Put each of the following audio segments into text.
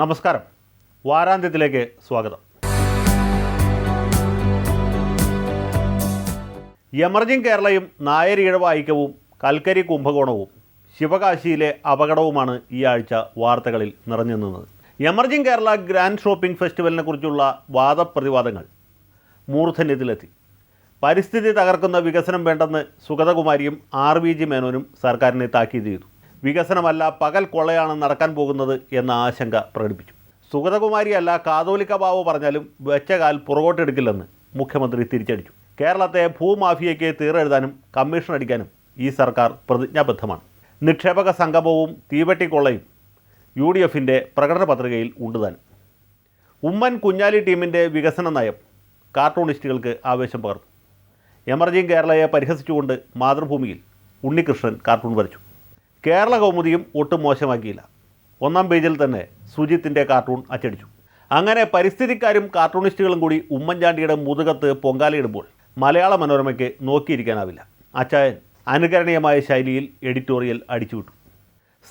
നമസ്കാരം. വാരാന്ത്യത്തിലേക്ക് സ്വാഗതം. എമർജിംഗ് കേരളയും നായരിഴവ ഐക്യവും കൽക്കരി കുംഭകോണവും ശിവകാശിയിലെ അപകടവുമാണ് ഈ ആഴ്ച വാർത്തകളിൽ നിറഞ്ഞു നിന്നത് എമർജിംഗ് കേരള ഗ്രാൻഡ് ഷോപ്പിംഗ് ഫെസ്റ്റിവലിനെ കുറിച്ചുള്ള വാദപ്രതിവാദങ്ങൾ മൂർധന്യത്തിലെത്തി. പരിസ്ഥിതി തകർക്കുന്ന വികസനം വേണ്ടെന്ന് സുഗതകുമാരിയും ആർ വി ജി മേനോനും സർക്കാരിനെ താക്കീത് ചെയ്തു. വികസനമല്ല പകൽ കൊള്ളയാണ് നടക്കാൻ പോകുന്നത് എന്ന ആശങ്ക പ്രകടിപ്പിച്ചു. സുഗതകുമാരിയല്ല കാതോലിക്ക ബാബു പറഞ്ഞാലും വെച്ച കാൽ പുറകോട്ടെടുക്കില്ലെന്ന് മുഖ്യമന്ത്രി തിരിച്ചടിച്ചു. കേരളത്തെ ഭൂമാഫിയയ്ക്ക് തീറെഴുതാനും കമ്മീഷൻ അടിക്കാനും ഈ സർക്കാർ പ്രതിജ്ഞാബദ്ധമാണ്. നിക്ഷേപക സംഗമവും തീവെട്ടിക്കൊള്ളയും യു ഡി എഫിന്റെ പ്രകടന പത്രികയിൽ ഉണ്ടുതാനും ഉമ്മൻ കുഞ്ഞാലി ടീമിന്റെ വികസന നയം കാർട്ടൂണിസ്റ്റുകൾക്ക് ആവേശം പകർന്നു. എമർജിംഗ് കേരളയെ പരിഹസിച്ചുകൊണ്ട് മാതൃഭൂമിയിൽ ഉണ്ണികൃഷ്ണൻ കാർട്ടൂൺ വരച്ചു. കേരള കൗമുദിയും ഒട്ടും മോശമാക്കിയില്ല. ഒന്നാം പേജിൽ തന്നെ സുജിത്തിന്റെ കാർട്ടൂൺ അച്ചടിച്ചു. അങ്ങനെ പരിസ്ഥിതിക്കാരും കാർട്ടൂണിസ്റ്റുകളും കൂടി ഉമ്മൻചാണ്ടിയുടെ മുതുകത്ത് പൊങ്കാലയിടുമ്പോൾ മലയാള മനോരമയ്ക്ക് നോക്കിയിരിക്കാനാവില്ല. അച്ചായൻ അനുകരണീയമായ ശൈലിയിൽ എഡിറ്റോറിയൽ അടിച്ചുവിട്ടു.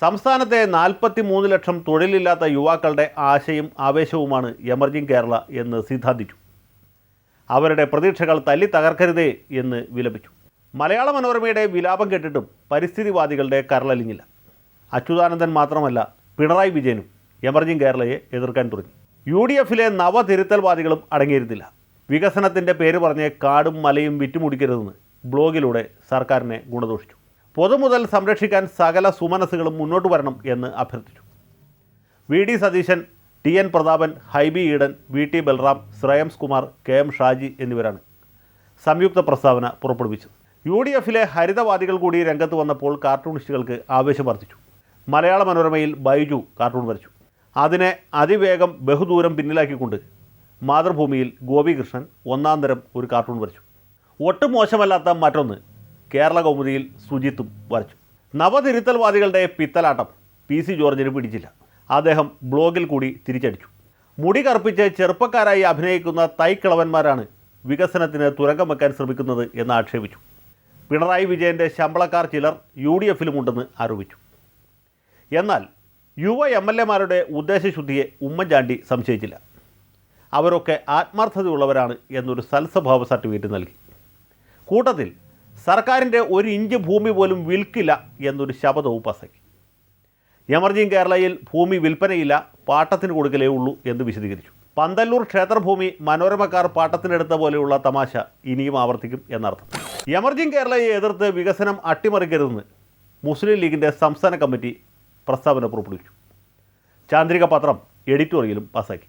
സംസ്ഥാനത്തെ നാൽപ്പത്തി മൂന്ന് ലക്ഷം തൊഴിലില്ലാത്ത യുവാക്കളുടെ ആശയും ആവേശവുമാണ് എമർജിംഗ് കേരള എന്ന് സിദ്ധാന്തിച്ചു. അവരുടെ പ്രതീക്ഷകൾ തല്ലി തകർക്കരുതേ എന്ന് വിലപിച്ചു. മലയാള മനോരമയുടെ വിലാപം കേട്ടിട്ടും പരിസ്ഥിതിവാദികളുടെ കരളലിഞ്ഞില്ല. അച്യുതാനന്ദൻ മാത്രമല്ല പിണറായി വിജയനും എമർജിംഗ് കേരളയെ എതിർക്കാൻ തുടങ്ങി. യു ഡി എഫിലെ നവതിരുത്തൽവാദികളും അടങ്ങിയിരുന്നില്ല. വികസനത്തിന്റെ പേര് പറഞ്ഞ് കാടും മലയും വിറ്റുമുടിക്കരുതെന്ന് ബ്ലോഗിലൂടെ സർക്കാരിനെ ഗുണദോഷിച്ചു. പൊതുമുതൽ സംരക്ഷിക്കാൻ സകല സുമനസ്സുകളും മുന്നോട്ട് വരണം എന്ന് അഭ്യർത്ഥിച്ചു. V D Satheesan T N Prathapan Hibi Eden V T Balram Shreyams Kumar K M Shaji എന്നിവരാണ് സംയുക്ത പ്രസ്താവന പുറപ്പെടുവിച്ചത്. യു ഡി എഫിലെ ഹരിതവാദികൾ കൂടി രംഗത്ത് വന്നപ്പോൾ കാർട്ടൂണിസ്റ്റുകൾക്ക് ആവേശം വർദ്ധിച്ചു മലയാള മനോരമയിൽ ബൈജു കാർട്ടൂൺ വരച്ചു. അതിനെ അതിവേഗം ബഹുദൂരം പിന്നിലാക്കിക്കൊണ്ട് മാതൃഭൂമിയിൽ ഗോപികൃഷ്ണൻ ഒന്നാം തരം ഒരു കാർട്ടൂൺ വരച്ചു. ഒട്ടും മോശമല്ലാത്ത മറ്റൊന്ന് കേരള കൗമുദിയിൽ സുജിത്തും വരച്ചു. നവതിരുത്തൽവാദികളുടെ പിത്തലാട്ടം പി സി ജോർജിന് പിടിച്ചില്ല. അദ്ദേഹം ബ്ലോഗിൽ കൂടി തിരിച്ചടിച്ചു. മുടി കറുപ്പിച്ച് ചെറുപ്പക്കാരായി അഭിനയിക്കുന്ന തൈക്കിളവന്മാരാണ് വികസനത്തിന് തുരങ്കം വെക്കാൻ ശ്രമിക്കുന്നത് എന്ന് ആക്ഷേപിച്ചു. പിണറായി വിജയന്റെ ശമ്പളക്കാർ ചിലർ യു ഡി എഫിലുമുണ്ടെന്ന് ആരോപിച്ചു. എന്നാൽ യുവ എം എൽ എമാരുടെ ഉദ്ദേശശുദ്ധിയെ ഉമ്മൻചാണ്ടി സംശയിച്ചില്ല. അവരൊക്കെ ആത്മാർത്ഥതയുള്ളവരാണ് എന്നൊരു സൽസ്വഭാവ സർട്ടിഫിക്കറ്റ് നൽകി. കൂട്ടത്തിൽ സർക്കാരിന്റെ ഒരു ഇഞ്ച് ഭൂമി പോലും വിൽക്കില്ല എന്നൊരു ശപഥവും പാസാക്കി. എമർജിങ് കേരളയിൽ ഭൂമി വിൽപ്പനയില്ല പാട്ടത്തിന് കൊടുക്കലേ ഉള്ളൂ എന്ന് വിശദീകരിച്ചു. പന്തല്ലൂർ ക്ഷേത്രഭൂമി മനോരമക്കാർ പാട്ടത്തിനെടുത്ത പോലെയുള്ള തമാശ ഇനിയും ആവർത്തിക്കും എന്നർത്ഥം. എമർജിംഗ് കേരളയെ എതിർത്ത് വികസനം അട്ടിമറിക്കരുതെന്ന് മുസ്ലിം ലീഗിന്റെ സംസ്ഥാന കമ്മിറ്റി പ്രസ്താവന പുറപ്പെടുവിച്ചു. ചാന്ദ്രിക പത്രം എഡിറ്റോറിയലും പാസാക്കി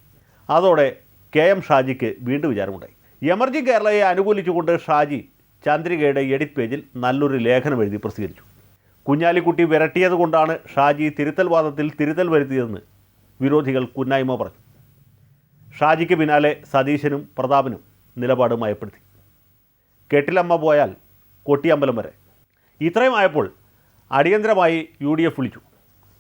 അതോടെ കെ എം ഷാജിക്ക് വീണ്ടും വിചാരമുണ്ടായി. എമർജിംഗ് കേരളയെ അനുകൂലിച്ചുകൊണ്ട് ഷാജി ചാന്ദ്രികയുടെ എഡിറ്റ് പേജിൽ നല്ലൊരു ലേഖനം എഴുതി പ്രസിദ്ധീകരിച്ചു. കുഞ്ഞാലിക്കുട്ടി വിരട്ടിയതുകൊണ്ടാണ് ഷാജി തിരുത്തൽവാദത്തിൽ തിരുത്തൽ വരുത്തിയതെന്ന് വിരോധികൾ കുന്നായ്മ പറഞ്ഞു. ഷാജിക്ക് പിന്നാലെ സതീശനും പ്രതാപനും നിലപാട് മയപ്പെടുത്തി. കെട്ടിലമ്മ പോയാൽ കൊട്ടിയമ്പലം വരെ. ഇത്രയും ആയപ്പോൾ അടിയന്തരമായി യു ഡി എഫ് വിളിച്ചു.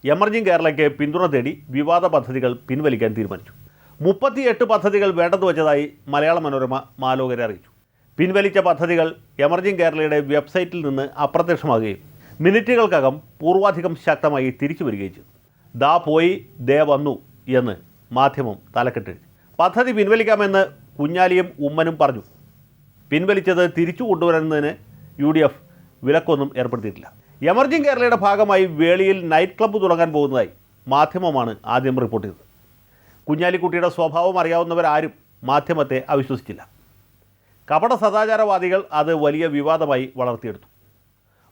എമർജിംഗ് കേരളയ്ക്ക് പിന്തുണ തേടി വിവാദ പദ്ധതികൾ പിൻവലിക്കാൻ തീരുമാനിച്ചു. മുപ്പത്തിയെട്ട് പദ്ധതികൾ വേണ്ടെന്ന് വെച്ചതായി മലയാള മനോരമ മാലോകരെ അറിയിച്ചു. പിൻവലിച്ച പദ്ധതികൾ എമർജിംഗ് കേരളയുടെ വെബ്സൈറ്റിൽ നിന്ന് അപ്രത്യക്ഷമാകുകയും മിനിറ്റുകൾക്കകം പൂർവാധികം ശക്തമായി തിരിച്ചു വരികയും ചെയ്തു. ദാ പോയി ദേ വന്നു എന്ന് മാധ്യമം തലക്കെട്ടെഴുതി. പദ്ധതി പിൻവലിക്കാമെന്ന് കുഞ്ഞാലിയും ഉമ്മനും പറഞ്ഞു. പിൻവലിച്ചത് തിരിച്ചു കൊണ്ടുവരുന്നതിന് യു ഡി എഫ് വിലക്കൊന്നും ഏർപ്പെടുത്തിയിട്ടില്ല. എമർജിംഗ് കേരളയുടെ ഭാഗമായി വേളിയിൽ നൈറ്റ് ക്ലബ്ബ് തുടങ്ങാൻ പോകുന്നതായി മാധ്യമമാണ് ആദ്യം റിപ്പോർട്ട് ചെയ്തത്. കുഞ്ഞാലിക്കുട്ടിയുടെ സ്വഭാവം അറിയാവുന്നവരാരും മാധ്യമത്തെ അവിശ്വസിച്ചില്ല. കപട സദാചാരവാദികൾ അത് വലിയ വിവാദമായി വളർത്തിയെടുത്തു.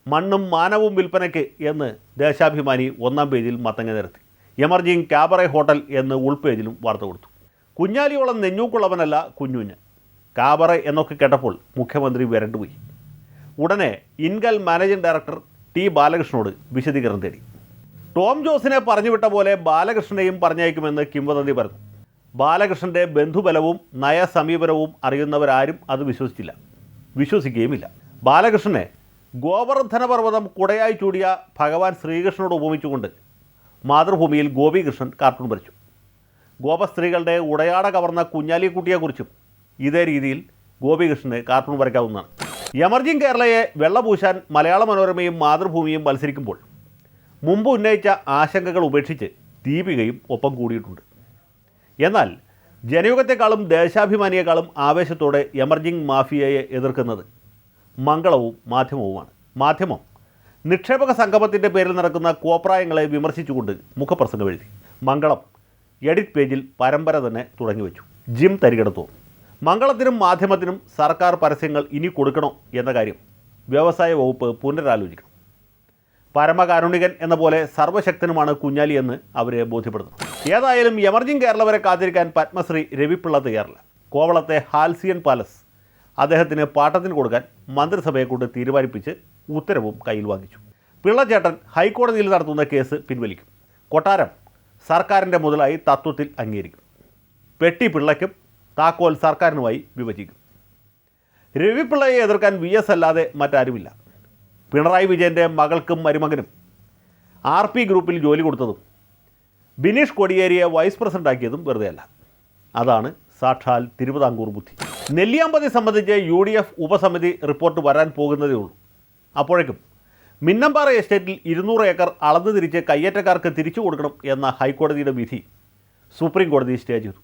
മണ്ണും മാനവും വിൽപ്പനയ്ക്ക് എന്ന് ദേശാഭിമാനി ഒന്നാം പേജിൽ മത്തങ്ങ നിരത്തി. എമർജിംഗ് ക്യാബറെ ഹോട്ടൽ എന്ന് ഉൾപേജിലും വാർത്ത കൊടുത്തു. കുഞ്ഞാലിയോളം നെഞ്ഞൂക്കുള്ളവനല്ല കുഞ്ഞുഞ്ഞ്. കാബറെ എന്നൊക്കെ കേട്ടപ്പോൾ മുഖ്യമന്ത്രി വരണ്ടുപോയി. ഉടനെ ഇൻകൽ മാനേജിംഗ് ഡയറക്ടർ ടി ബാലകൃഷ്ണനോട് വിശദീകരണം തേടി. ടോം ജോസിനെ പറഞ്ഞുവിട്ട പോലെ ബാലകൃഷ്ണനെയും പറഞ്ഞയക്കുമെന്ന് കിംവദന്തി പറഞ്ഞു. ബാലകൃഷ്ണന്റെ ബന്ധുബലവും നയസമീപനവും അറിയുന്നവരാരും അത് വിശ്വസിച്ചില്ല. വിശ്വസിക്കുകയുമില്ല. ബാലകൃഷ്ണനെ ഗോവർദ്ധനപർവതം കുടയായി ചൂടിയ ഭഗവാൻ ശ്രീകൃഷ്ണനോട് ഉപമിച്ചുകൊണ്ട് മാതൃഭൂമിയിൽ ഗോപികൃഷ്ണൻ കാർട്ടൂൺ വരച്ചു. ഗോപസ്ത്രീകളുടെ ഉടയാട കവർന്ന കുഞ്ഞാലിക്കുട്ടിയെക്കുറിച്ചും ഇതേ രീതിയിൽ ഗോപികൃഷ്ണന് കാർട്ടൂൺ വരയ്ക്കാവുന്നതാണ്. എമർജിംഗ് കേരളയെ വെള്ളപൂശാൻ മലയാള മനോരമയും മാതൃഭൂമിയും മത്സരിക്കുമ്പോൾ മുമ്പ് ഉന്നയിച്ച ആശങ്കകൾ ഉപേക്ഷിച്ച് ദീപികയും ഒപ്പം കൂടിയിട്ടുണ്ട്. എന്നാൽ ജനയുഗത്തെക്കാളും ദേശാഭിമാനിയെക്കാളും ആവേശത്തോടെ എമർജിംഗ് മാഫിയയെ എതിർക്കുന്നത് മംഗളവും മാധ്യമവുമാണ്. മാധ്യമം നിക്ഷേപക സംഗമത്തിന്റെ പേരിൽ നടക്കുന്ന കോപ്രായങ്ങളെ വിമർശിച്ചുകൊണ്ട് മുഖപ്രസംഗം എഴുതി. മംഗളം എഡിറ്റ് പേജിൽ പരമ്പര തന്നെ തുടങ്ങിവെച്ചു. ജിം തരികടത്തോ. മംഗളത്തിനും മാധ്യമത്തിനും സർക്കാർ പരസ്യങ്ങൾ ഇനി കൊടുക്കണോ എന്ന കാര്യം വ്യവസായ വകുപ്പ് പുനരാലോചിക്കണം. പരമകാരുണികൻ എന്ന പോലെ സർവശക്തനുമാണ് കുഞ്ഞാലി എന്ന് അവരെ ബോധ്യപ്പെടുത്തുന്നു ഏതായാലും എമർജിംഗ് കേരള വരെ കാത്തിരിക്കാൻ പത്മശ്രീ രവിപിള്ള തയ്യാറില്ല. കോവളത്തെ ഹാൽസിയൻ പാലസ് അദ്ദേഹത്തിന് പാട്ടത്തിന് കൊടുക്കാൻ മന്ത്രിസഭയെ കൊണ്ട് തീരുമാനിപ്പിച്ച് ഉത്തരവും കയ്യിൽ വാങ്ങിച്ചു. പിള്ളച്ചേട്ടൻ ഹൈക്കോടതിയിൽ നടത്തുന്ന കേസ് പിൻവലിക്കും. കൊട്ടാരം സർക്കാരിന്റെ മുതലായി തത്വത്തിൽ അംഗീകരിക്കും. പെട്ടി പിള്ളയ്ക്കും താക്കോൽ സർക്കാരിനുമായി വിഭജിക്കും. രവിപിള്ളയെ എതിർക്കാൻ വി എസ് അല്ലാതെ മറ്റാരുമില്ല. പിണറായി വിജയന്റെ മകൾക്കും മരുമകനും. ആർ പി ഗ്രൂപ്പിൽ ജോലി കൊടുത്തതും ബിനീഷ് കോടിയേരിയെ വൈസ് പ്രസിഡന്റാക്കിയതും വെറുതെയല്ല. അതാണ് സാക്ഷാൽ തിരുവിതാംകൂർ ബുദ്ധി. നെല്ലിയാമ്പതി സംബന്ധിച്ച് യു ഡി എഫ് ഉപസമിതി റിപ്പോർട്ട് വരാൻ പോകുന്നതേ ഉള്ളൂ. അപ്പോഴേക്കും മിന്നമ്പാറ എസ്റ്റേറ്റിൽ ഇരുന്നൂറ് ഏക്കർ അളന്നു തിരിച്ച് കയ്യേറ്റക്കാർക്ക് തിരിച്ചു കൊടുക്കണം എന്ന ഹൈക്കോടതിയുടെ വിധി സുപ്രീം കോടതി സ്റ്റേ ചെയ്തു.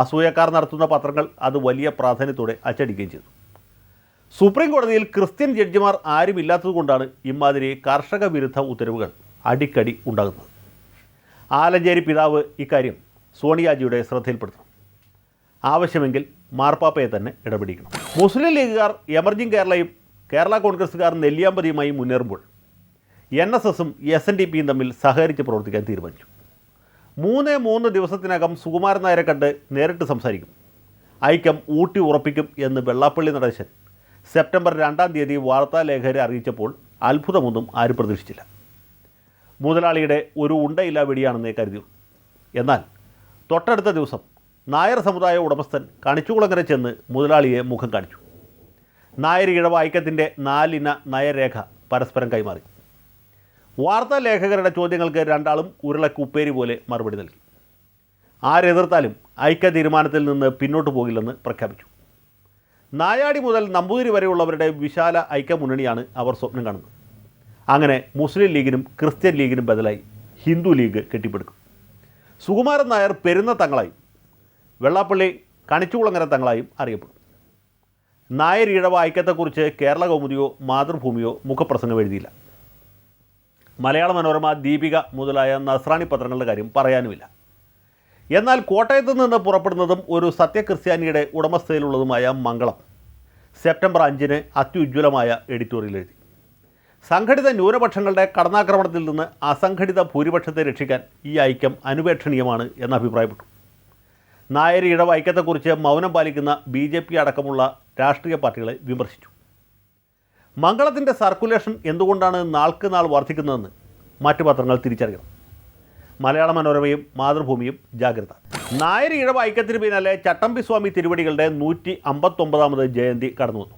അസൂയക്കാർ നടത്തുന്ന പത്രങ്ങൾ അത് വലിയ പ്രാധാന്യത്തോടെ അച്ചടിക്കുകയും ചെയ്തു. സുപ്രീം കോടതിയിൽ ക്രിസ്ത്യൻ ജഡ്ജിമാർ ആരുമില്ലാത്തതുകൊണ്ടാണ് ഇമാതിരി കർഷക വിരുദ്ധ ഉത്തരവുകൾ അടിക്കടി ഉണ്ടാകുന്നത്. ആലഞ്ചേരി പിതാവ് ഇക്കാര്യം സോണിയാജിയുടെ ശ്രദ്ധയിൽപ്പെടുത്തണം. ആവശ്യമെങ്കിൽ മാർപ്പാപ്പയെ തന്നെ ഇടപെടിക്കണം. മുസ്ലിം ലീഗുകാർ എമർജിംഗ് കേരളയും കേരള കോൺഗ്രസ്സുകാർ നെല്ലിയാമ്പതിയുമായി മുന്നേറുമ്പോൾ എൻ എസ് എസും എസ് എൻ ഡി പിയും തമ്മിൽ സഹകരിച്ച് പ്രവർത്തിക്കാൻ തീരുമാനിച്ചു. മൂന്ന് മൂന്ന് ദിവസത്തിനകം സുകുമാരൻ നായരെ കണ്ട് നേരിട്ട് സംസാരിക്കും. ഐക്യം ഊട്ടി ഉറപ്പിക്കും എന്ന് വെള്ളാപ്പള്ളി നടേശൻ സെപ്റ്റംബർ രണ്ടാം തീയതി വാർത്താലേഖകരെ അറിയിച്ചപ്പോൾ അത്ഭുതമൊന്നും ആരും പ്രതീക്ഷിച്ചില്ല. മുതലാളിയുടെ ഒരു ഉണ്ടയില്ല വെടിയാണെന്നേ കരുതിയുള്ളൂ. എന്നാൽ തൊട്ടടുത്ത ദിവസം നായർ സമുദായ ഉടമസ്ഥൻ കണിച്ചുകുളങ്ങര ചെന്ന് മുതലാളിയെ മുഖം കാണിച്ചു. നായർ ഇഴവ ഐക്യത്തിന്റെ നാലിന നയരേഖ പരസ്പരം കൈമാറി. വാർത്താ ലേഖകരുടെ ചോദ്യങ്ങൾക്ക് രണ്ടാളും ഉരുളക്കുപ്പേരി പോലെ മറുപടി നൽകി. ആരെതിർത്താലും ഐക്യ തീരുമാനത്തിൽ നിന്ന് പിന്നോട്ട് പോകില്ലെന്ന് പ്രഖ്യാപിച്ചു. നായാടി മുതൽ നമ്പൂതിരി വരെയുള്ളവരുടെ വിശാല ഐക്യമുന്നണിയാണ് അവർ സ്വപ്നം കാണുന്നത്. അങ്ങനെ മുസ്ലിം ലീഗിനും ക്രിസ്ത്യൻ ലീഗിനും ബദലായി ഹിന്ദു ലീഗ് കെട്ടിപ്പടുക്കും. സുകുമാരൻ നായർ പെരുന്ന തങ്ങളായും വെള്ളാപ്പള്ളി കണിച്ചുകുളങ്ങര തങ്ങളായും അറിയപ്പെടും. നായർ ഇഴവ ഐക്യത്തെക്കുറിച്ച് കേരള കൗമുദിയോ മാതൃഭൂമിയോ മുഖപ്രസംഗം എഴുതിയില്ല. മലയാള മനോരമ ദീപിക മുതലായ നസ്രാണി പത്രങ്ങളുടെ കാര്യം പറയാനുമില്ല. എന്നാൽ കോട്ടയത്ത് നിന്ന് പുറപ്പെടുന്നതും ഒരു സത്യക്രിസ്ത്യാനിയുടെ ഉടമസ്ഥയിലുള്ളതുമായ മംഗളം സെപ്റ്റംബർ അഞ്ചിന് അത്യുജ്വലമായ എഡിറ്റോറിയൽ എഴുതി. സംഘടിത ന്യൂനപക്ഷങ്ങളുടെ കടന്നാക്രമണത്തിൽ നിന്ന് അസംഘടിത ഭൂരിപക്ഷത്തെ രക്ഷിക്കാൻ ഈ ഐക്യം അനുപേക്ഷണീയമാണ് എന്ന് അഭിപ്രായപ്പെട്ടു. നായരി ഐക്യത്തെക്കുറിച്ച് മൗനം പാലിക്കുന്ന ബി ജെ പി അടക്കമുള്ള രാഷ്ട്രീയ പാർട്ടികളെ വിമർശിച്ചു. മംഗളത്തിന്റെ സർക്കുലേഷൻ എന്തുകൊണ്ടാണ് നാൾക്ക് നാൾ വർദ്ധിക്കുന്നതെന്ന് മറ്റു പത്രങ്ങൾ തിരിച്ചറിയണം. മലയാള മനോരമയും മാതൃഭൂമിയും ജാഗ്രത. നായർ ഇഴവ ഐക്യത്തിന് പിന്നാലെ ചട്ടമ്പി സ്വാമി തിരുവടികളുടെ നൂറ്റി അമ്പത്തൊമ്പതാമത് ജയന്തി കടന്നു വന്നു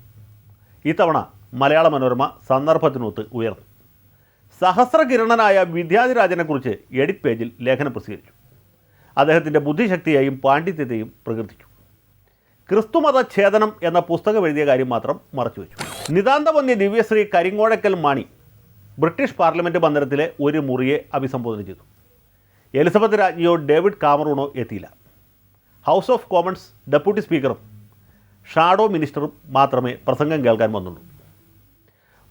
ഇത്തവണ മലയാള മനോരമ സന്ദർഭത്തിനൊത്ത് ഉയർന്നു. സഹസ്രകിരണനായ വിദ്യാധിരാജനെക്കുറിച്ച് എഡിറ്റ് പേജിൽ ലേഖനം പ്രസിദ്ധീകരിച്ചു. അദ്ദേഹത്തിന്റെ ബുദ്ധിശക്തിയെയും പാണ്ഡിത്യത്തെയും പ്രകീർത്തിച്ചു. ക്രിസ്തുമത ഛേദനം എന്ന പുസ്തകം എഴുതിയ കാര്യം മാത്രം മറച്ചുവെച്ചു. നിതാന്തവന്യ ദിവ്യശ്രീ കരിങ്ങോഴക്കൽ മാണി ബ്രിട്ടീഷ് പാർലമെന്റ് മന്ദിരത്തിലെ ഒരു മുറിയെ അഭിസംബോധന ചെയ്തു. എലിസബത്ത് രാജ്ഞിയോ ഡേവിഡ് കാമറൂണോ എത്തിയില്ല. ഹൗസ് ഓഫ് കോമൺസ് ഡെപ്യൂട്ടി സ്പീക്കറും ഷാഡോ മിനിസ്റ്ററും മാത്രമേ പ്രസംഗം കേൾക്കാൻ വന്നുള്ളൂ.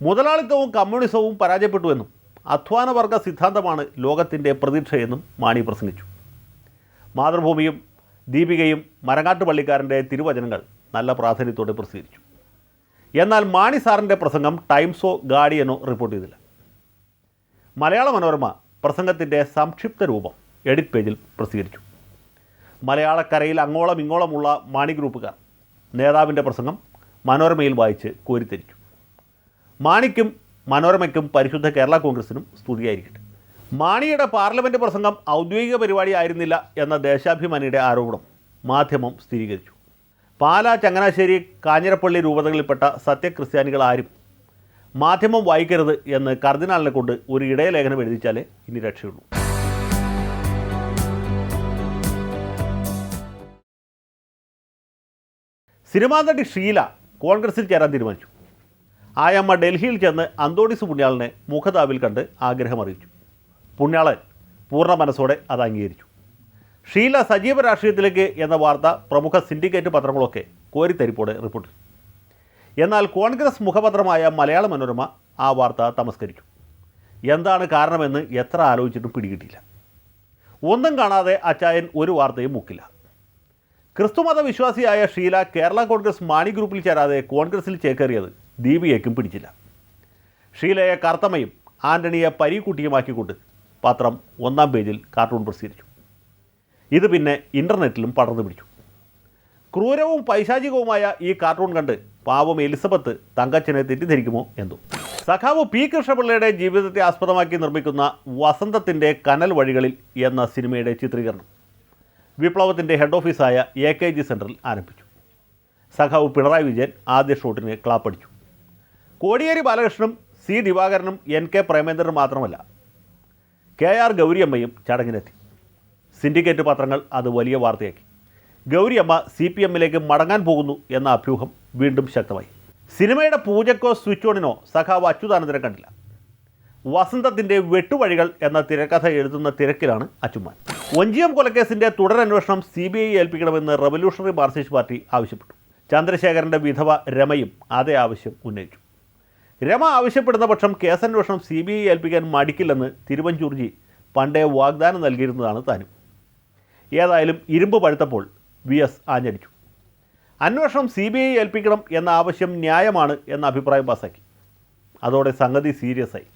മുതലാളിത്തവും കമ്മ്യൂണിസവും പരാജയപ്പെട്ടുവെന്നും അധ്വാനവർഗ സിദ്ധാന്തമാണ് ലോകത്തിന്റെ പ്രതീക്ഷയെന്നും മാണി പ്രസംഗിച്ചു. മാതൃഭൂമിയും ദീപികയും മരങ്ങാട്ട് പള്ളിക്കാരന്റെ തിരുവചനങ്ങൾ നല്ല പ്രാധാന്യത്തോടെ പ്രസിദ്ധീകരിച്ചു. എന്നാൽ മാണി സാറിന്റെ പ്രസംഗം ടൈംസോ ഗാർഡിയനോ റിപ്പോർട്ട് ചെയ്തില്ല. മലയാള മനോരമ പ്രസംഗത്തിന്റെ സംക്ഷിപ്ത രൂപം എഡിറ്റ് പേജിൽ പ്രസിദ്ധീകരിച്ചു. മലയാളക്കരയിൽ അങ്ങോളം ഇങ്ങോളമുള്ള മാണി ഗ്രൂപ്പുകാർ നേതാവിന്റെ പ്രസംഗം മനോരമയിൽ വായിച്ച് കോരിത്തരിച്ചു. മാണിക്കും മനോരമയ്ക്കും പരിശുദ്ധ കേരള കോൺഗ്രസിനും സ്തുതിയായിരിക്കട്ടെ. മാണിയുടെ പാർലമെന്റ് പ്രസംഗം ഔദ്യോഗിക പരിപാടി ആയിരുന്നില്ല എന്ന ദേശാഭിമാനിയുടെ ആരോപണം മാധ്യമം സ്ഥിരീകരിച്ചു. പാലാ ചങ്ങനാശ്ശേരി കാഞ്ഞിരപ്പള്ളി രൂപതകളിൽപ്പെട്ട സത്യക്രിസ്ത്യാനികൾ ആരും മാധ്യമം വായിക്കരുത് എന്ന് കർദിനാളിനെ കൊണ്ട് ഒരു ഇടയലേഖനം എഴുതിച്ചാലേ ഇനി രക്ഷയുള്ളൂ. സിനിമാ നടി ഷീല കോൺഗ്രസിൽ ചേരാൻ തീരുമാനിച്ചു. ആയമ്മ ഡൽഹിയിൽ ചെന്ന് അന്തോണിസ് പുണ്യാളിനെ മുഖതാവിൽ കണ്ട് ആഗ്രഹം അറിയിച്ചു. പുണ്യാളൻ പൂർണ മനസ്സോടെ അത് അംഗീകരിച്ചു. ഷീല സജീവ രാഷ്ട്രീയത്തിലേക്ക് എന്ന വാർത്ത പ്രമുഖ സിൻഡിക്കേറ്റ് പത്രങ്ങളൊക്കെ കോരിത്തരിപ്പോടെ റിപ്പോർട്ട്. എന്നാൽ കോൺഗ്രസ് മുഖപത്രമായ മലയാള മനോരമ ആ വാർത്ത തമസ്കരിച്ചു. എന്താണ് കാരണമെന്ന് എത്ര ആലോചിച്ചിട്ടും പിടികിട്ടില്ല. ഒന്നും കാണാതെ അച്ചായൻ ഒരു വാർത്തയും മുക്കില്ല. ക്രിസ്തുമത വിശ്വാസിയായ ഷീല കേരള കോൺഗ്രസ് മാണി ഗ്രൂപ്പിൽ ചേരാതെ കോൺഗ്രസിൽ ചേക്കേറിയത് ദീപികയ്ക്കും പിടിച്ചില്ല. ഷീലയെ കർത്തമയും ആന്റണിയെ പരീക്കുട്ടിയുമാക്കിക്കൊണ്ട് പത്രം ഒന്നാം പേജിൽ കാർട്ടൂൺ പ്രസിദ്ധീകരിച്ചു. ഇത് പിന്നെ ഇന്റർനെറ്റിലും പടർന്നു പിടിച്ചു. ക്രൂരവും പൈശാചികവുമായ ഈ കാർട്ടൂൺ കണ്ട് പാവം എലിസബത്ത് തങ്കച്ചനെ തെറ്റിദ്ധരിക്കുമോ എന്തോ. സഖാവ് പി കൃഷ്ണപിള്ളയുടെ ജീവിതത്തെ ആസ്പദമാക്കി നിർമ്മിക്കുന്ന വസന്തത്തിന്റെ കനൽ വഴികളിൽ എന്ന സിനിമയുടെ ചിത്രീകരണം വിപ്ലവത്തിന്റെ ഹെഡ് ഓഫീസായ എ കെ ജി സെന്ററിൽ ആരംഭിച്ചു. സഖാവ് പിണറായി വിജയൻ ആദ്യ ഷോട്ടിന് ക്ലാപ്പടിച്ചു. കോടിയേരി ബാലകൃഷ്ണനും സി ദിവാകരനും എൻ കെ പ്രേമേന്ദ്രനും മാത്രമല്ല കെ ആർ ഗൗരിയമ്മയും ചടങ്ങിനെത്തി. സിൻഡിക്കേറ്റ് പത്രങ്ങൾ അത് വലിയ വാർത്തയാക്കി. ഗൗരിയമ്മ സി പി എമ്മിലേക്ക് മടങ്ങാൻ പോകുന്നു എന്ന അഭ്യൂഹം വീണ്ടും ശക്തമായി. സിനിമയുടെ പൂജക്കോ സ്വിച്ച് ഓണിനോ സഖാവ് അച്യുതാനന്ദനെ കണ്ടില്ല. വസന്തത്തിന്റെ വെട്ടുവഴികൾ എന്ന തിരക്കഥ എഴുതുന്ന തിരക്കിലാണ് അച്ചുമാൻ ഒഞ്ചിയം കൊലക്കേസിന്റെ തുടരന്വേഷണം സി ബി ഐ ഏൽപ്പിക്കണമെന്ന് റവല്യൂഷണറി മാർക്സിസ്റ്റ് പാർട്ടി ആവശ്യപ്പെട്ടു. ചന്ദ്രശേഖരന്റെ വിധവ രമയും അതേ ആവശ്യം ഉന്നയിച്ചു. രമ ആവശ്യപ്പെടുന്ന പക്ഷം കേസന്വേഷണം സി ബി ഐ ഏൽപ്പിക്കാൻ മടിക്കില്ലെന്ന് തിരുവഞ്ചൂർജി പണ്ടേ വാഗ്ദാനം നൽകിയിരുന്നതാണ് താനും. ഏതായാലും ഇരുമ്പ് പഴുത്തപ്പോൾ വി എസ് ആഞ്ഞടിച്ചു. അന്വേഷണം സി ബി ഐ ഏൽപ്പിക്കണം എന്ന ആവശ്യം ന്യായമാണ് എന്ന അഭിപ്രായം പാസാക്കി. അതോടെ സംഗതി സീരിയസ് ആയി.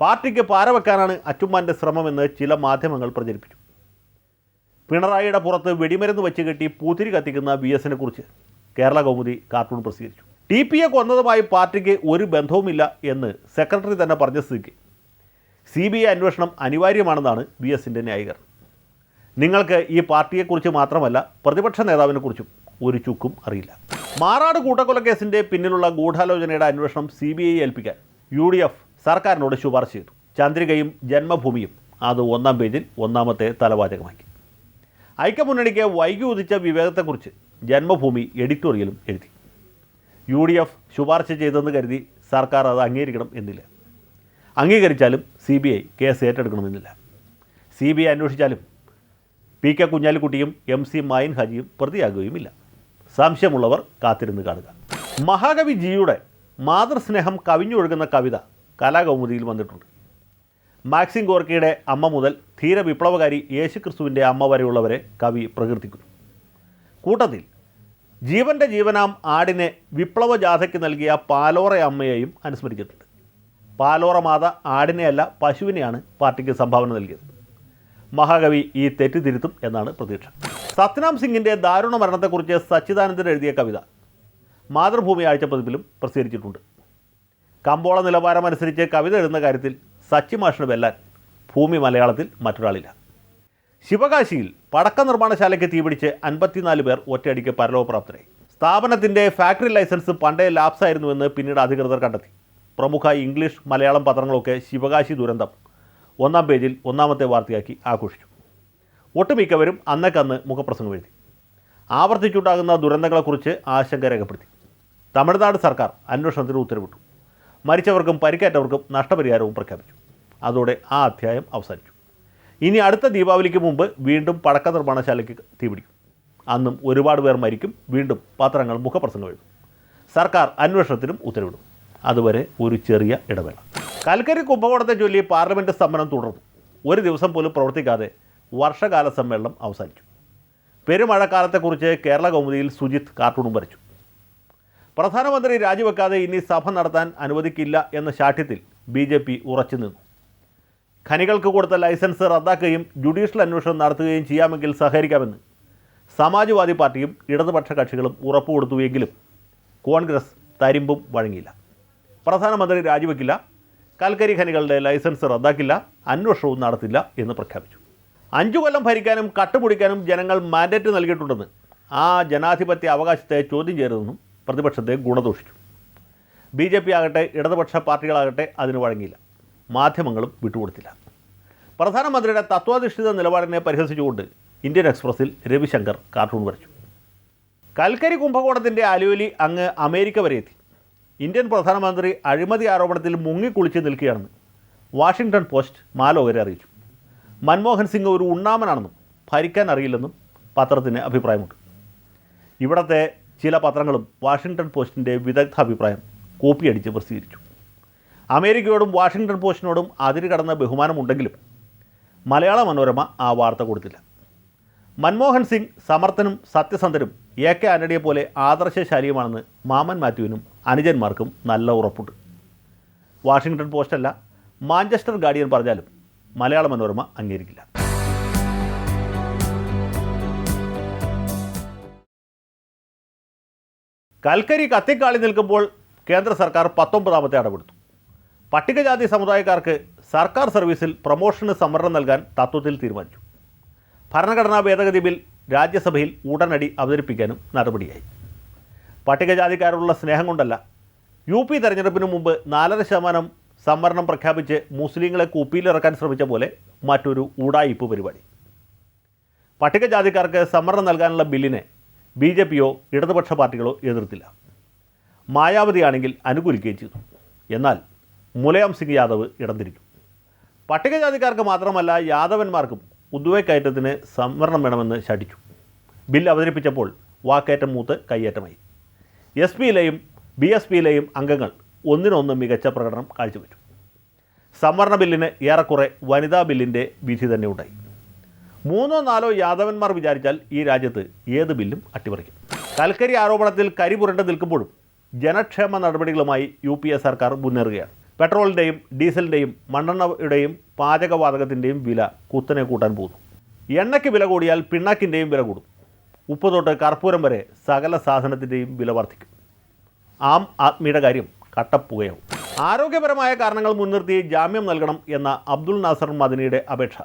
പാർട്ടിക്ക് പാരവെക്കാനാണ് അച്ചുമ്മാന്റെ ശ്രമമെന്ന് ചില മാധ്യമങ്ങൾ പ്രചരിപ്പിച്ചു. പിണറായിയുടെ പുറത്ത് വെടിമരുന്ന് വെച്ച് കെട്ടി പൂത്തിരി കത്തിക്കുന്ന വി എസിനെ കുറിച്ച് കേരള കൗമുദി കാർട്ടൂൺ പ്രസിദ്ധീകരിച്ചു. ടി പിയെ കൊന്നതുമായി പാർട്ടിക്ക് ഒരു ബന്ധവുമില്ല എന്ന് സെക്രട്ടറി തന്നെ പറഞ്ഞ സ്ഥിതിക്ക് സി ബി ഐ അന്വേഷണം അനിവാര്യമാണെന്നാണ് വി എസിന്റെ ന്യായീകരണം നിങ്ങൾക്ക് ഈ പാർട്ടിയെക്കുറിച്ച് മാത്രമല്ല പ്രതിപക്ഷ നേതാവിനെക്കുറിച്ചും ഒരു ചുക്കും അറിയില്ല. മാറാട് കൂട്ടക്കൊലക്കേസിന്റെ പിന്നിലുള്ള ഗൂഢാലോചനയുടെ അന്വേഷണം സി ബി ഐ ഏൽപ്പിക്കാൻ യു ഡി എഫ് സർക്കാരിനോട് ശുപാർശ ചെയ്തു. ചന്ദ്രികയും ജന്മഭൂമിയും അത് ഒന്നാം പേജിൽ ഒന്നാമത്തെ തലവാചകമാക്കി. ഐക്യമുന്നണിക്ക് വൈകി ഉദിച്ച വിവേകത്തെക്കുറിച്ച് ജന്മഭൂമി എഡിറ്റോറിയലും എഴുതി. യു ഡി എഫ് ശുപാർശ ചെയ്തെന്ന് കരുതി സർക്കാർ അത് അംഗീകരിക്കണം എന്നില്ല. അംഗീകരിച്ചാലും സി ബി ഐ കേസ് ഏറ്റെടുക്കണമെന്നില്ല സി ബി ഐ അന്വേഷിച്ചാലും പി കെ കുഞ്ഞാലിക്കുട്ടിയും എം സി മായിൻ ഹാജിയും പ്രതിയാകുകയുമില്ല. സംശയമുള്ളവർ കാത്തിരുന്ന് കാണുക. മഹാകവി ജിയുടെ മാതൃസ്നേഹം കവിഞ്ഞൊഴുകുന്ന കവിത കലാകൗമുദിയിൽ വന്നിട്ടുണ്ട്. മാക്സിം ഗോർക്കിയുടെ അമ്മ മുതൽ ധീര വിപ്ലവകാരി യേശുക്രിസ്തുവിന്റെ അമ്മ വരെയുള്ളവരെ കവി പ്രകീർത്തിക്കുന്നു. കൂട്ടത്തിൽ ജീവന്റെ ജീവനാം ആടിനെ വിപ്ലവ ജാഥയ്ക്ക് നൽകിയ പാലോറ അമ്മയെയും അനുസ്മരിച്ചിട്ടുണ്ട്. പാലോറ മാത ആടിനെയല്ല പശുവിനെയാണ് പാർട്ടിക്ക് സംഭാവന നൽകിയത്. മഹാകവി ഈ തെറ്റിതിരുത്തും എന്നാണ് പ്രതീക്ഷ. സത്നാം സിംഗിന്റെ ദാരുണ മരണത്തെക്കുറിച്ച് സച്ചിദാനന്ദൻ എഴുതിയ കവിത മാതൃഭൂമി ആഴ്ച പതിപ്പിലും പ്രസിദ്ധീകരിച്ചിട്ടുണ്ട്. കമ്പോള നിലവാരമനുസരിച്ച് കവിത എഴുതുന്ന കാര്യത്തിൽ സച്ചി മാഷിന് വെല്ലാൻ ഭൂമി മലയാളത്തിൽ മറ്റൊരാളില്ല. ശിവകാശിയിൽ പടക്ക നിർമ്മാണശാലയ്ക്ക് തീപിടിച്ച് അൻപത്തിനാല് പേർ ഒറ്റയടിക്ക് പരലോകപ്രാപ്തരായി. സ്ഥാപനത്തിന്റെ ഫാക്ടറി ലൈസൻസ് പണ്ടേ ലാപ്സായിരുന്നുവെന്ന് പിന്നീട് അധികൃതർ കണ്ടെത്തി. പ്രമുഖ ഇംഗ്ലീഷ് മലയാളം പത്രങ്ങളൊക്കെ ശിവകാശി ദുരന്തം. ഒന്നാം പേജിൽ ഒന്നാമത്തെ വാർത്തയാക്കി ആഘോഷിച്ചു. ഒട്ടുമിക്കവരും അന്നക്കന്ന് മുഖപ്രസംഗം എഴുതി. ആവർത്തിച്ചുണ്ടാകുന്ന ദുരന്തങ്ങളെക്കുറിച്ച് ആശങ്ക രേഖപ്പെടുത്തി. തമിഴ്നാട് സർക്കാർ അന്വേഷണത്തിന് ഉത്തരവിട്ടു. മരിച്ചവർക്കും പരിക്കേറ്റവർക്കും നഷ്ടപരിഹാരവും പ്രഖ്യാപിച്ചു. അതോടെ ആ അധ്യായം അവസാനിച്ചു. ഇനി അടുത്ത ദീപാവലിക്ക് മുമ്പ് വീണ്ടും പടക്ക നിർമ്മാണശാലയ്ക്ക് തീപിടിക്കും അന്നും ഒരുപാട് പേർ മരിക്കും. വീണ്ടും പത്രങ്ങൾ മുഖപ്രസംഗം എഴുതും. സർക്കാർ അന്വേഷണത്തിനും ഉത്തരവിടും. അതുവരെ ഒരു ചെറിയ ഇടവേള. കൽക്കരി കുംഭകോണത്തെ ചൊല്ലി പാർലമെന്റ് സ്തംഭനം തുടർന്നു. ഒരു ദിവസം പോലും പ്രവർത്തിക്കാതെ വർഷകാല സമ്മേളനം അവസാനിച്ചു. പെരുമഴക്കാലത്തെക്കുറിച്ച് കേരള കൗമുദിയിൽ സുജിത്ത് കാർട്ടൂണും വരച്ചു. പ്രധാനമന്ത്രി രാജിവെക്കാതെ ഇനി സഭ നടത്താൻ അനുവദിക്കില്ല എന്ന ശാഠ്യത്തിൽ ബി ജെ പി ഉറച്ചു നിന്നു. ഖനികൾക്ക് കൊടുത്ത ലൈസൻസ് റദ്ദാക്കുകയും ജുഡീഷ്യൽ അന്വേഷണം നടത്തുകയും ചെയ്യാമെങ്കിൽ സഹകരിക്കാമെന്ന് സമാജ്വാദി പാർട്ടിയും ഇടതുപക്ഷ കക്ഷികളും ഉറപ്പു കൊടുത്തുവെങ്കിലും കോൺഗ്രസ് തരിമ്പും വഴങ്ങിയില്ല. പ്രധാനമന്ത്രി രാജിവെക്കില്ല കൽക്കരി ഖനികളുടെ ലൈസൻസ് റദ്ദാക്കില്ല അന്വേഷണവും നടത്തില്ല എന്ന് പ്രഖ്യാപിച്ചു. അഞ്ചു കൊല്ലം ഭരിക്കാനും കട്ടുപിടിക്കാനും ജനങ്ങൾ മാൻഡേറ്റ് നൽകിയിട്ടുണ്ടെന്ന് ആ ജനാധിപത്യ അവകാശത്തെ ചോദ്യം ചെയ്തതെന്നും പ്രതിപക്ഷത്തെ ഗുണദോഷിച്ചു. ബി ജെ പി ആകട്ടെ ഇടതുപക്ഷ പാർട്ടികളാകട്ടെ അതിന് വഴങ്ങിയില്ല. മാധ്യമങ്ങളും വിട്ടുകൊടുത്തില്ല. പ്രധാനമന്ത്രിയുടെ തത്വാധിഷ്ഠിത നിലപാടിനെ പരിഹസിച്ചുകൊണ്ട് ഇന്ത്യൻ എക്സ്പ്രസിൽ രവിശങ്കർ കാർട്ടൂൺ വരച്ചു. കൽക്കരി കുംഭകോണത്തിന്റെ അലുവലി അങ്ങ് അമേരിക്ക വരെ എത്തി. ഇന്ത്യൻ പ്രധാനമന്ത്രി അഴിമതി ആരോപണത്തിൽ മുങ്ങിക്കുളിച്ച് നിൽക്കുകയാണെന്ന് വാഷിംഗ്ടൺ പോസ്റ്റ് മാലോകരെ അറിയിച്ചു. മൻമോഹൻ സിംഗ് ഒരു ഉണ്ണാമനാണെന്നും ഭരിക്കാൻ അറിയില്ലെന്നും പത്രത്തിന് അഭിപ്രായമുണ്ട്. ഇവിടത്തെ ചില പത്രങ്ങളും വാഷിങ്ടൺ പോസ്റ്റിന്റെ വിദഗ്ധ അഭിപ്രായം കോപ്പിയടിച്ച് പ്രസിദ്ധീകരിച്ചു. അമേരിക്കയോടും വാഷിങ്ടൺ പോസ്റ്റിനോടും അതിര് കടന്ന ബഹുമാനമുണ്ടെങ്കിലും മലയാള മനോരമ ആ വാർത്ത കൊടുത്തില്ല. മൻമോഹൻ സിംഗ് സമർത്ഥനും സത്യസന്ധനും എ കെ ആന്റണിയെ പോലെ ആദർശശാലിയുമാണെന്ന് മാമൻ മാത്യുവിനും അനുജന്മാർക്കും നല്ല ഉറപ്പുണ്ട്. വാഷിങ്ടൺ പോസ്റ്റല്ല മാഞ്ചസ്റ്റർ ഗാർഡിയൻ പറഞ്ഞാലും മലയാള മനോരമ അംഗീകരിക്കില്ല. കൽക്കരി കത്തിക്കാളി നിൽക്കുമ്പോൾ കേന്ദ്ര സർക്കാർ പത്തൊമ്പതാമത്തെ അടവെടുത്തു. പട്ടികജാതി സമുദായക്കാർക്ക് സർക്കാർ സർവീസിൽ പ്രൊമോഷന് സംവരണം നൽകാൻ തത്വത്തിൽ തീരുമാനിച്ചു. ഭരണഘടനാ ഭേദഗതി ബിൽ രാജ്യസഭയിൽ ഉടനടി അവതരിപ്പിക്കാനും നടപടിയായി. പട്ടികജാതിക്കാരോടുള്ള സ്നേഹം കൊണ്ടല്ല യു പി തെരഞ്ഞെടുപ്പിന് മുമ്പ് നാലര ശതമാനം സംവരണം പ്രഖ്യാപിച്ച് മുസ്ലിങ്ങളെ കുപ്പിയിലിറക്കാൻ ശ്രമിച്ച പോലെ മറ്റൊരു ഉടായിപ്പ് പരിപാടി. പട്ടികജാതിക്കാർക്ക് സംവരണം നൽകാനുള്ള ബില്ലിനെ ബി ജെ പിയോ ഇടതുപക്ഷ പാർട്ടികളോ എതിർത്തില്ല. മായാവതിയാണെങ്കിൽ അനുകൂലിക്കുകയും ചെയ്തു. എന്നാൽ മുലയാം സിംഗ് യാദവ് ഇടം തിരിഞ്ഞു പട്ടികജാതിക്കാർക്ക് മാത്രമല്ല യാദവന്മാർക്കും ഉദ്വേ കയറ്റത്തിന് സംവരണം വേണമെന്ന് ശഠിച്ചു. ബിൽ അവതരിപ്പിച്ചപ്പോൾ വാക്കേറ്റം മൂത്ത് കയ്യേറ്റമായി. എസ് പിയിലെയും ബി എസ് പിയിലെയും അംഗങ്ങൾ ഒന്നിനൊന്ന് മികച്ച പ്രകടനം കാഴ്ചവെച്ചു. സംവരണ ബില്ലിന് ഏറെക്കുറെ വനിതാ ബില്ലിന്റെ വിധി തന്നെ ഉണ്ടായി. മൂന്നോ നാലോ യാദവന്മാർ വിചാരിച്ചാൽ ഈ രാജ്യത്ത് ഏത് ബില്ലും അട്ടിമറിക്കും. കൽക്കരി ആരോപണത്തിൽ കരി പുരണ്ട് നിൽക്കുമ്പോഴും ജനക്ഷേമ നടപടികളുമായി യു സർക്കാർ മുന്നേറുകയാണ്. പെട്രോളിന്റെയും ഡീസലിന്റെയും മണ്ണെണ്ണയുടെയും പാചകവാതകത്തിന്റെയും വില കുത്തനെ കൂട്ടാൻ പോകുന്നു. എണ്ണയ്ക്ക് വില കൂടിയാൽ പിണ്ണാക്കിന്റെയും വില കൂടും. ഉപ്പ് തൊട്ട് കർപ്പൂരം വരെ സകല സാധനത്തിന്റെയും വില വർദ്ധിക്കും. ആം ആത്മിയുടെ കാര്യം കട്ടപ്പുകയാവും. ആരോഗ്യപരമായ കാരണങ്ങൾ മുൻനിർത്തി ജാമ്യം നൽകണം എന്ന അബ്ദുൾ നാസർ മദനിയുടെ അപേക്ഷ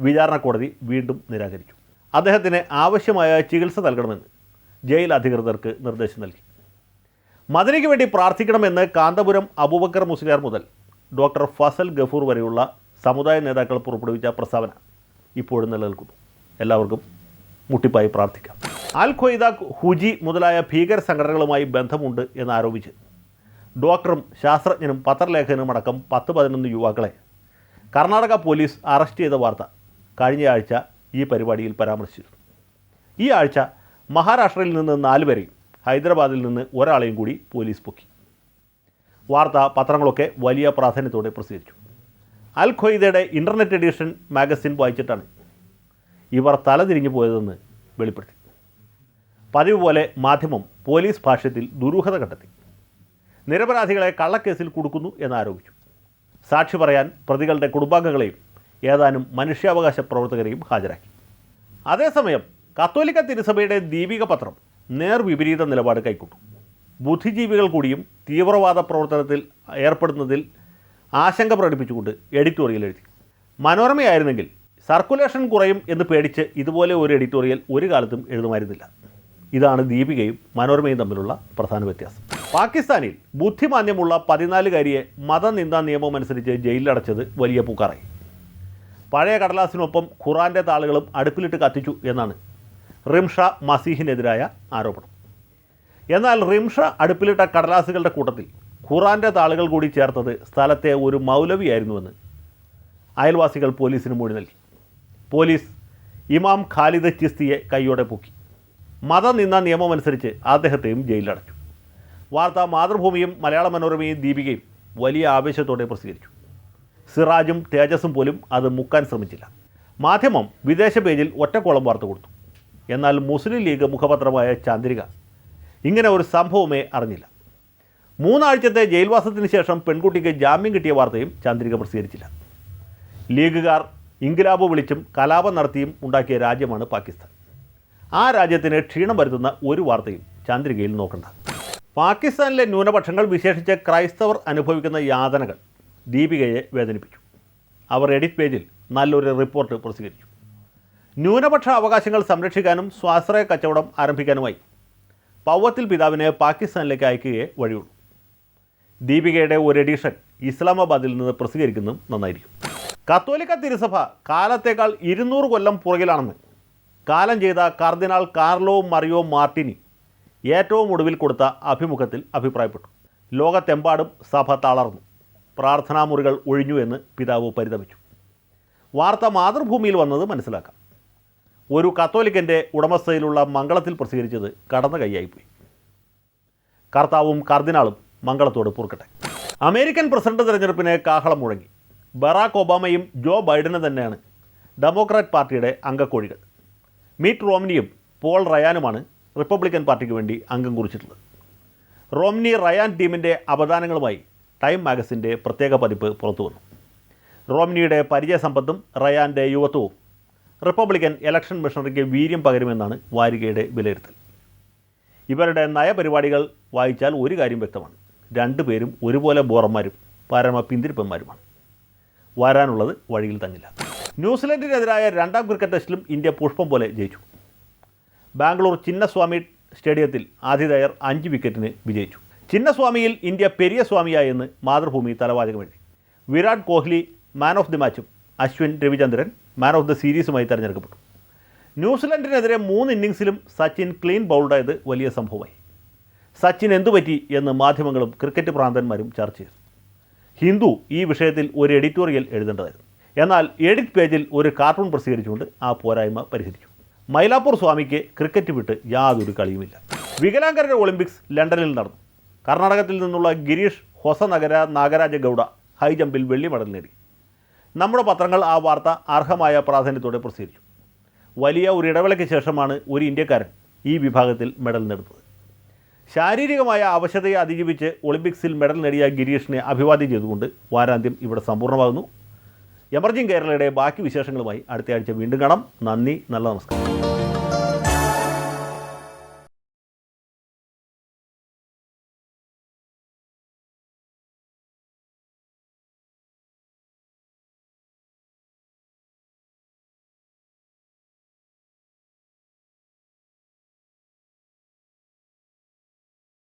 വിചാരണ കോടതി വീണ്ടും നിരാകരിച്ചു. അദ്ദേഹത്തിന് ആവശ്യമായ ചികിത്സ നൽകണമെന്ന് ജയിൽ അധികൃതർക്ക് നിർദ്ദേശം നൽകി. മദനിക്ക് വേണ്ടി പ്രാർത്ഥിക്കണമെന്ന് കാന്തപുരം അബൂബക്കർ മുസ്ലിയാർ മുതൽ ഡോക്ടർ ഫസൽ ഗഫൂർ വരെയുള്ള സമുദായ നേതാക്കൾ പുറപ്പെടുവിച്ച പ്രസ്താവന ഇപ്പോഴും നിലനിൽക്കുന്നു. എല്ലാവർക്കും മുട്ടിപ്പായി പ്രാർത്ഥിക്കാം. അൽ ഖ്വയ്ദ ഹുജി മുതലായ ഭീകര സംഘടനകളുമായി ബന്ധമുണ്ട് എന്നാരോപിച്ച് ഡോക്ടറും ശാസ്ത്രജ്ഞനും പത്രലേഖകനും അടക്കം പത്ത് പതിനൊന്ന് യുവാക്കളെ കർണാടക പോലീസ് അറസ്റ്റ് ചെയ്ത വാർത്ത കഴിഞ്ഞയാഴ്ച ഈ പരിപാടിയിൽ പരാമർശിച്ചിരുന്നു. ഈ ആഴ്ച മഹാരാഷ്ട്രയിൽ നിന്ന് നാലുപേരെയും ഹൈദരാബാദിൽ നിന്ന് ഒരാളെയും കൂടി പോലീസ് പൊക്കി. വാർത്ത പത്രങ്ങളൊക്കെ വലിയ പ്രാധാന്യത്തോടെ പ്രസിദ്ധീകരിച്ചു. അൽ ഖ്വയ്ദയുടെ ഇന്റർനെറ്റ് എഡിഷൻ മാഗസിൻ വായിച്ചിട്ടാണ് ഇവർ തലതിരിഞ്ഞു പോയതെന്ന് വെളിപ്പെടുത്തി. പതിവ് പോലെ മാധ്യമം പോലീസ് ഭാഷ്യത്തിൽ ദുരൂഹത കണ്ടെത്തി. നിരപരാധികളെ കള്ളക്കേസിൽ കൊടുക്കുന്നു എന്നാരോപിച്ചു സാക്ഷി പറയാൻ പ്രതികളുടെ കുടുംബാംഗങ്ങളെയും ഏതാനും മനുഷ്യാവകാശ പ്രവർത്തകരെയും ഹാജരാക്കി. അതേസമയം കത്തോലിക്ക തിരുസഭയുടെ ദീപിക പത്രം നേർവിപരീത നിലപാട് കൈക്കൊണ്ടു. ബുദ്ധിജീവികൾ കൂടിയും തീവ്രവാദ പ്രവർത്തനത്തിൽ ഏർപ്പെടുന്നതിൽ ആശങ്ക പ്രകടിപ്പിച്ചുകൊണ്ട് എഡിറ്റോറിയൽ എഴുതി. മനോരമയായിരുന്നെങ്കിൽ സർക്കുലേഷൻ കുറയും എന്ന് പേടിച്ച് ഇതുപോലെ ഒരു എഡിറ്റോറിയൽ ഒരു കാലത്തും എഴുതുമായിരുന്നില്ല. ഇതാണ് ദീപികയും മനോരമയും തമ്മിലുള്ള പ്രധാന വ്യത്യാസം. പാകിസ്ഥാനിൽ ബുദ്ധിമാന്യമുള്ള പതിനാലുകാരിയെ മതനിന്ദാ നിയമം അനുസരിച്ച് ജയിലിലടച്ചത് വലിയ പൂക്കാറായി. പഴയ കടലാസിനൊപ്പം ഖുറാന്റെ താളുകളും അടുപ്പിലിട്ട് കത്തിച്ചു എന്നാണ് റിംഷ മസീഹിനെതിരായ ആരോപണം. എന്നാൽ റിംഷ അടുപ്പിലിട്ട കടലാസുകളുടെ കൂട്ടത്തിൽ ഖുറാന്റെ താളുകൾ കൂടി ചേർത്തത് സ്ഥലത്തെ ഒരു മൗലവിയായിരുന്നുവെന്ന് അയൽവാസികൾ പോലീസിന് മൊഴി നൽകി. പോലീസ് ഇമാം ഖാലിദ് ചിസ്തിയെ കൈയോടെ പൊക്കി. മതനിന്ന നിയമമനുസരിച്ച് അദ്ദേഹത്തെയും ജയിലിലടച്ചു. വാർത്ത മാതൃഭൂമിയും മലയാള മനോരമയും ദീപികയും വലിയ ആവേശത്തോടെ പ്രസിദ്ധീകരിച്ചു. സിറാജും തേജസ്സും പോലും അത് മുക്കാൻ ശ്രമിച്ചില്ല. മാധ്യമം വിദേശ പേജിൽ ഒറ്റക്കോളം വാർത്ത കൊടുത്തു. എന്നാൽ മുസ്ലിം ലീഗ് മുഖപത്രമായ ചാന്ദ്രിക ഇങ്ങനെ ഒരു സംഭവമേ അറിഞ്ഞില്ല. മൂന്നാഴ്ചത്തെ ജയിൽവാസത്തിന് ശേഷം പെൺകുട്ടിക്ക് ജാമ്യം കിട്ടിയ വാർത്തയും ചാന്ദ്രിക പ്രസിദ്ധീകരിച്ചില്ല. ലീഗുകാർ ഇൻഗ്ലാബ് വിളിച്ചും കലാപം നടത്തിയും ഉണ്ടാക്കിയ രാജ്യമാണ് പാകിസ്ഥാൻ. ആ രാജ്യത്തിന് ക്ഷീണം വരുത്തുന്ന ഒരു വാർത്തയും ചാന്ദ്രികയിൽ നോക്കണ്ട. പാകിസ്ഥാനിലെ ന്യൂനപക്ഷങ്ങൾ വിശേഷിച്ച് ക്രൈസ്തവർ അനുഭവിക്കുന്ന യാതനകൾ ദീപികയെ വേദനിപ്പിച്ചു. അവർ എഡിറ്റ് പേജിൽ നല്ലൊരു റിപ്പോർട്ട് പ്രസിദ്ധീകരിച്ചു. ന്യൂനപക്ഷ അവകാശങ്ങൾ സംരക്ഷിക്കാനും സ്വാശ്രയ കച്ചവടം ആരംഭിക്കാനുമായി പൗവത്തിൽ പിതാവിനെ പാകിസ്ഥാനിലേക്ക് അയക്കുകയെ വഴിയുള്ളൂ. ദീപികയുടെ ഒരു എഡിഷൻ ഇസ്ലാമാബാദിൽ നിന്ന് പ്രസിദ്ധീകരിക്കുന്നതും നന്നായിരിക്കും. കത്തോലിക്ക തിരുസഭ കാലത്തേക്കാൾ ഇരുന്നൂറ് കൊല്ലം പുറകിലാണെന്ന് കാലം ചെയ്ത കർദിനാൾ കാർലോ മറിയോ മാർട്ടിനി ഏറ്റവും ഒടുവിൽ കൊടുത്ത അഭിമുഖത്തിൽ അഭിപ്രായപ്പെട്ടു. ലോകത്തെമ്പാടും സഭ തളർന്നു. പ്രാർത്ഥനാമുറികൾ ഒഴിഞ്ഞു എന്ന് പിതാവ് പരിതപിച്ചു. വാർത്ത മാതൃഭൂമിയിൽ വന്നത് മനസ്സിലാക്കാം. ഒരു കത്തോലിക്കന്റെ ഉടമസ്ഥയിലുള്ള മംഗളത്തിൽ പ്രസിദ്ധീകരിച്ചത് കടന്ന കൈയായിപ്പോയി. കർത്താവും കർദിനാളും മംഗളത്തോട് പൊറുക്കട്ടെ. അമേരിക്കൻ പ്രസിഡന്റ് തിരഞ്ഞെടുപ്പിന് കാഹളം മുഴങ്ങി. ബറാക്ക് ഒബാമയും ജോ ബൈഡനും തന്നെയാണ് ഡെമോക്രാറ്റ് പാർട്ടിയുടെ അംഗക്കോഴികൾ. മീറ്റ് റോംനിയും പോൾ റയാനുമാണ് റിപ്പബ്ലിക്കൻ പാർട്ടിക്ക് വേണ്ടി അംഗം കുറിച്ചിട്ടുള്ളത്. റോംനി റയാൻ ടീമിന്റെ അവദാനങ്ങളുമായി ടൈം മാഗസിന്റെ പ്രത്യേക പതിപ്പ് പുറത്തു വന്നു റോംനിയുടെ പരിചയസമ്പത്തും റയാന്റെ യുവത്വവും റിപ്പബ്ലിക്കൻ ഇലക്ഷൻ മിഷണറിക്ക് വീര്യം പകരുമെന്നാണ് വാരികയുടെ വിലയിരുത്തൽ. ഇവരുടെ നയപരിപാടികൾ വായിച്ചാൽ ഒരു കാര്യം വ്യക്തമാണ്. രണ്ടുപേരും ഒരുപോലെ ബോറന്മാരും പരമ പിന്തിരിപ്പന്മാരുമാണ്. വരാനുള്ളത് വഴിയിൽ തന്നില്ല. ന്യൂസിലൻഡിനെതിരായ രണ്ടാം ക്രിക്കറ്റ് ടെസ്റ്റിലും ഇന്ത്യ പുഷ്പം പോലെ ജയിച്ചു. ബാംഗ്ലൂർ ചിന്നസ്വാമി സ്റ്റേഡിയത്തിൽ ആതിഥേയർ അഞ്ച് വിക്കറ്റിന് വിജയിച്ചു. ചിന്നസ്വാമിയിൽ ഇന്ത്യ പെരിയസ്വാമിയായെന്ന് Mathrubhumi തലവാചകമെഴുതി. Virat Kohli man of the മാച്ചും Ashwin Ravichandran man of the സീരീസുമായി തിരഞ്ഞെടുക്കപ്പെട്ടു. ന്യൂസിലൻഡിനെതിരെ മൂന്ന് ഇന്നിങ്സിലും സച്ചിൻ ക്ലീൻ ബൗൾഡായത് വലിയ സംഭവമായി. സച്ചിൻ എന്തുപറ്റി എന്ന് മാധ്യമങ്ങളും ക്രിക്കറ്റ് പ്രാന്തന്മാരും ചർച്ച ചെയ്തു. ഹിന്ദു ഈ വിഷയത്തിൽ ഒരു എഡിറ്റോറിയൽ എഴുതേണ്ടതായിരുന്നു. എന്നാൽ എഡിറ്റ് പേജിൽ ഒരു കാർട്ടൂൺ പ്രസിദ്ധീകരിച്ചുകൊണ്ട് ആ പോരായ്മ പരിഹരിച്ചു. മൈലാപ്പൂർ സ്വാമിക്ക് ക്രിക്കറ്റ് വിട്ട് യാതൊരു കളിയുമില്ല. വികലാംഗരുടെ ഒളിമ്പിക്സ് ലണ്ടനിൽ നടന്നു. കർണാടകത്തിൽ നിന്നുള്ള ഗിരീഷ് ഹൊസനഗര നാഗരാജ ഗൗഡ ഹൈ ജമ്പിൽ വെള്ളി മെഡൽ നേടി. നമ്മുടെ പത്രങ്ങൾ ആ വാർത്ത അർഹമായ പ്രാധാന്യത്തോടെ പ്രസിദ്ധീകരിച്ചു. വലിയ ഒരു ഇടവേളയ്ക്ക് ശേഷമാണ് ഒരു ഇന്ത്യക്കാരൻ ഈ വിഭാഗത്തിൽ മെഡൽ നേടുന്നത്. ശാരീരികമായ അവശതയെ അതിജീവിച്ച് ഒളിമ്പിക്സിൽ മെഡൽ നേടിയ ഗിരീഷിനെ അഭിവാദ്യം ചെയ്തുകൊണ്ട് വാരാന്ത്യം ഇവിടെ സമ്പൂർണമാകുന്നു. എമർജിംഗ് കേരളയുടെ ബാക്കി വിശേഷങ്ങളുമായി അടുത്തയാഴ്ച വീണ്ടും കാണാം. നന്ദി നല്ല നമസ്കാരം.